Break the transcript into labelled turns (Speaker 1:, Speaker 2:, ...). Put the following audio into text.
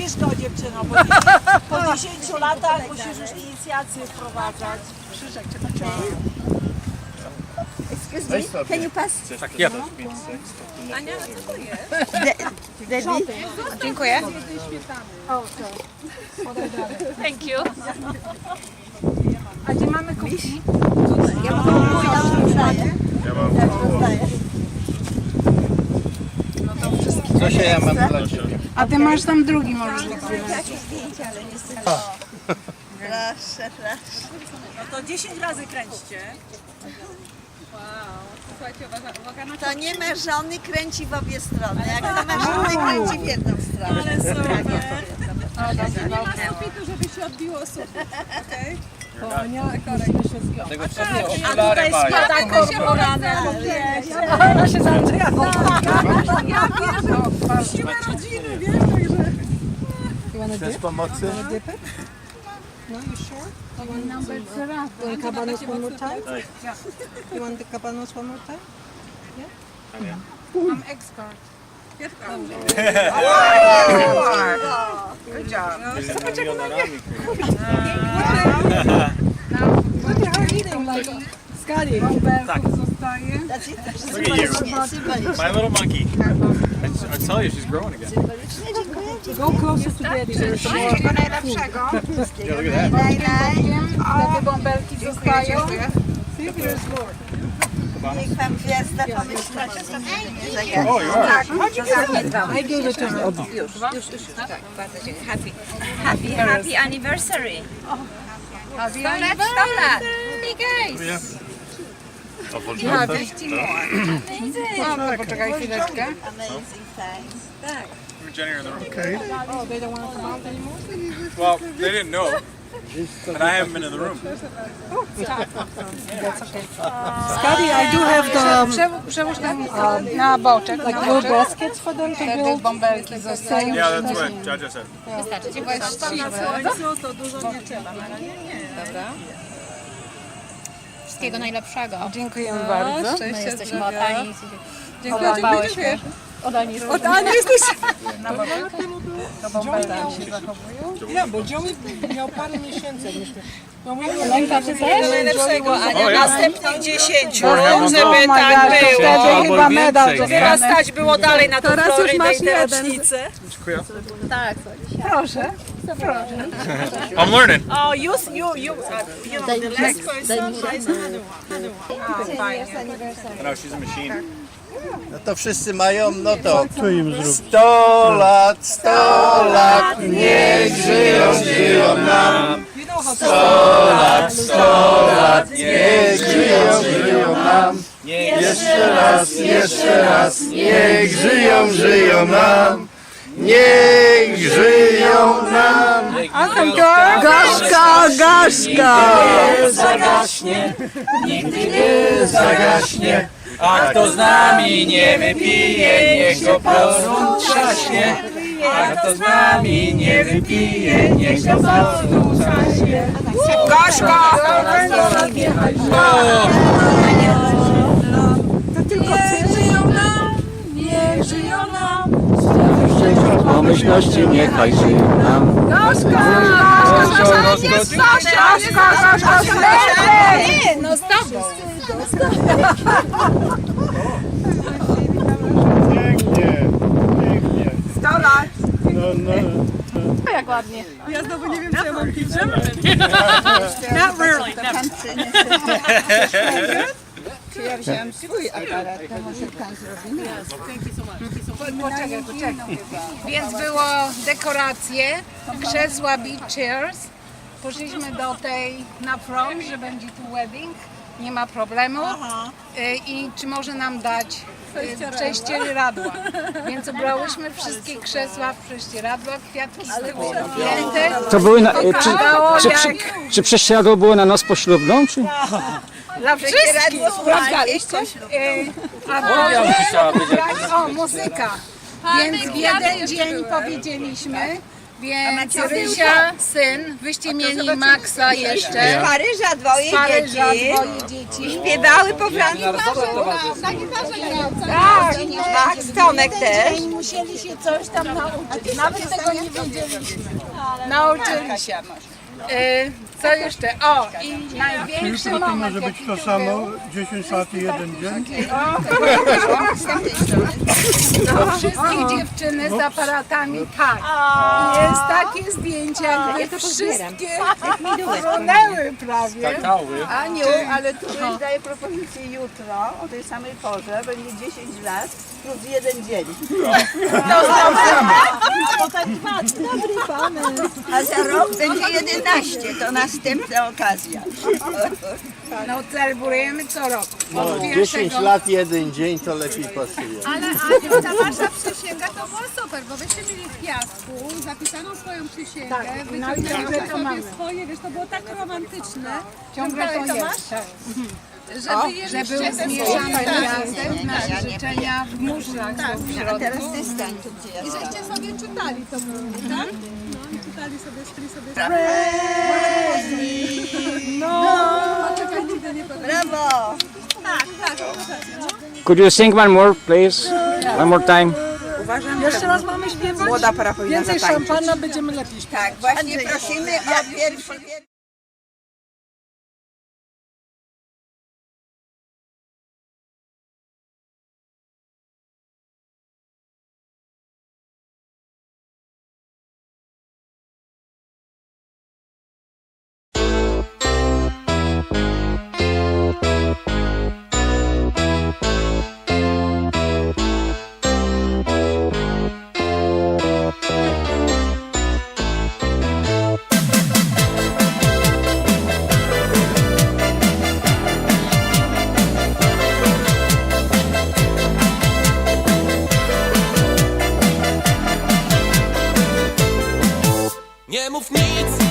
Speaker 1: Go dziewczyno, bo po 10 latach musisz już inicjację wprowadzać.
Speaker 2: Excuse me, can you pass
Speaker 3: Ja.
Speaker 2: Debbie?
Speaker 4: Dziękuję. Thank you. A gdzie mamy kuchni?
Speaker 2: Ja mam ja rozdaję. Ja rozdaję.
Speaker 3: Zosia, ja mam dla Ciebie.
Speaker 4: A ty masz tam drugi możesz
Speaker 2: Takie zdjęcia, ale niestety. Proszę, proszę.
Speaker 1: No to 10 razy kręćcie.
Speaker 2: To nie ma żony kręci w obie strony. Jak to ma żony kręci w jedną stronę.
Speaker 1: Ale super.
Speaker 3: Tego przednie
Speaker 1: A
Speaker 3: okulary
Speaker 1: tutaj
Speaker 3: mają.
Speaker 1: spada korporana.
Speaker 4: Ona się zaczęła.
Speaker 3: Chcesz pomocy?
Speaker 5: Cabanos one more time? You want the cabanos one more time? Scotty.
Speaker 4: Zostaje.
Speaker 3: You.
Speaker 2: Symbolicznie.
Speaker 3: My little monkey. I, tell you, she's growing again.
Speaker 5: Go closer to the edge.
Speaker 3: Yeah, look at that.
Speaker 4: Zostają.
Speaker 2: Niech pan gwiazda pomyśla, że to nie zagadnie.
Speaker 3: Oh, you are.
Speaker 5: I gave it to her.
Speaker 6: Happy, happy, happy anniversary.
Speaker 4: A sto lat, sto lat.
Speaker 6: Hey guys.
Speaker 4: No, to poczekaj chwileczkę.
Speaker 2: Amazing, thanks.
Speaker 3: Jenny are in the room.
Speaker 5: Oh, they don't want to come out anymore?
Speaker 3: Well, they didn't know. And I haven't been in the room.
Speaker 5: Scotty, I do have the um,
Speaker 4: Przełóż, przełóż na, na boczek.
Speaker 5: like
Speaker 4: Na
Speaker 5: little baskets for them to
Speaker 4: Te
Speaker 5: build.
Speaker 4: bąbelki zostają.
Speaker 3: Yeah, that's what Jaja said.
Speaker 6: Wystarczy,
Speaker 1: nie trzeba.
Speaker 6: wszystkiego najlepszego.
Speaker 4: Dziękujemy bardzo.
Speaker 6: My jesteśmy od Ani.
Speaker 4: Dziękuję, dziękuję, dziękuję.
Speaker 6: Od Ani
Speaker 4: Od Ani jesteś. To bąbelki się zachowują.
Speaker 5: Yeah, but Joey miał parę miesięcy. myśmy- No, were
Speaker 6: Lęka czy też?
Speaker 1: Najlepszego, Ania.
Speaker 3: Ja.
Speaker 1: Następnych 10.
Speaker 3: Oh,
Speaker 1: Żeby
Speaker 4: my
Speaker 1: tak było.
Speaker 4: wtedy chyba medal
Speaker 1: Teraz
Speaker 4: dostanę.
Speaker 1: stać było dalej na tą
Speaker 5: Teraz już
Speaker 1: Florydę
Speaker 5: masz
Speaker 1: i te
Speaker 5: jeden.
Speaker 1: rocznice.
Speaker 4: Proszę.
Speaker 3: I'm learning.
Speaker 1: Oh, you, you, you, uh, you know, the last person is another one.
Speaker 3: No, she's a machine. No to wszyscy mają, no to 100 lat, 100 lat, niech żyją, żyją nam. 100 lat, 100 lat, niech żyją, żyją nam. Jeszcze raz, jeszcze raz, niech żyją, żyją nam. Niech żyją nam.
Speaker 5: Gorzka!
Speaker 3: nie zagaśnie, nigdy nie zagaśnie. A kto z nami nie wypije, niech go prostu trzaśnie. A kto z nami nie wypije, niech go prostu trzaśnie.
Speaker 4: Gorzko!
Speaker 7: Pomyślności niechaj żyją nam.
Speaker 4: No z tobą.
Speaker 3: Pięknie, pięknie.
Speaker 4: 100 lat.
Speaker 3: No, no.
Speaker 4: Jak ładnie.
Speaker 5: Not really.
Speaker 4: Ja wziąłem swój aparat, to może pan zrobi. Poczekaj, poczekaj. Więc było dekoracje, krzesła beach chairs. Poszliśmy do tej na front, że będzie tu wedding. Nie ma problemu. Y, I czy może nam dać y, prześcieradła. Więc ubrałyśmy wszystkie krzesła w prześcieradła, kwiatki z tyłu objęte.
Speaker 7: To były na, e, czy,
Speaker 4: Wyglądało
Speaker 7: czy,
Speaker 4: jak
Speaker 7: czy, czy prześcieradło było na noc poślubną? Czy?
Speaker 4: dla wszystkich.
Speaker 2: Sprawdzaliście?
Speaker 4: Y, A potem, o, muzyka. Więc w jeden dzień powiedzieliśmy, Więc Rysia, syn, wyście mieli Maxa jeszcze.
Speaker 2: Paryża dwoje
Speaker 4: Z Paryża
Speaker 2: dzieci.
Speaker 4: dwoje dzieci.
Speaker 2: Śpiewały po francusku. Tak, Max, Tomek też.
Speaker 4: Musieli się coś tam nauczyć. Nawet tego nie wiedzieliśmy. Nauczyli się. Y, Co jeszcze? O, i największy
Speaker 8: To
Speaker 4: moment,
Speaker 8: może być
Speaker 4: jaki
Speaker 8: to
Speaker 4: tu
Speaker 8: samo,
Speaker 4: był,
Speaker 8: 10 lat i jeden dzień.
Speaker 4: Wszystkie dziewczyny z aparatami tak. Jest takie zdjęcie, jak wszystkie runęły prawie.
Speaker 1: Aniu, ale tu daję propozycję jutro o tej samej porze, będzie 10 lat plus jeden dzień.
Speaker 2: A za rok będzie 11, to następna okazja.
Speaker 4: No celebrujemy co roku.
Speaker 3: No,
Speaker 4: Od
Speaker 3: 10
Speaker 4: pierwszego
Speaker 3: lat, jeden dzień to lepiej pasuje.
Speaker 9: Ale Aniu, ta wasza przysięga to było super, bo wyście mieli w piasku zapisaną swoją przysięgę,
Speaker 4: Tak, no
Speaker 9: wyciągnęłaś
Speaker 4: to
Speaker 9: sobie
Speaker 4: mamy.
Speaker 9: swoje, wiesz, to było tak romantyczne.
Speaker 4: ciągle to jest. tak.
Speaker 9: Żeby je
Speaker 4: Że był razem, nasze życzenia w muszlach są w
Speaker 2: A
Speaker 4: środku.
Speaker 2: teraz ty stań tu, gdzie ja
Speaker 9: I żeście sobie czytali to było, tak? No i czytali sobie, szli sobie
Speaker 2: Brawo!
Speaker 7: Could you sing one more, please? One more time.
Speaker 5: Jeszcze raz mamy śpiewać? Młoda parafina Więcej szampana, będziemy lepiej śpiewać.
Speaker 2: Tak, właśnie prosimy o pierwszy move me.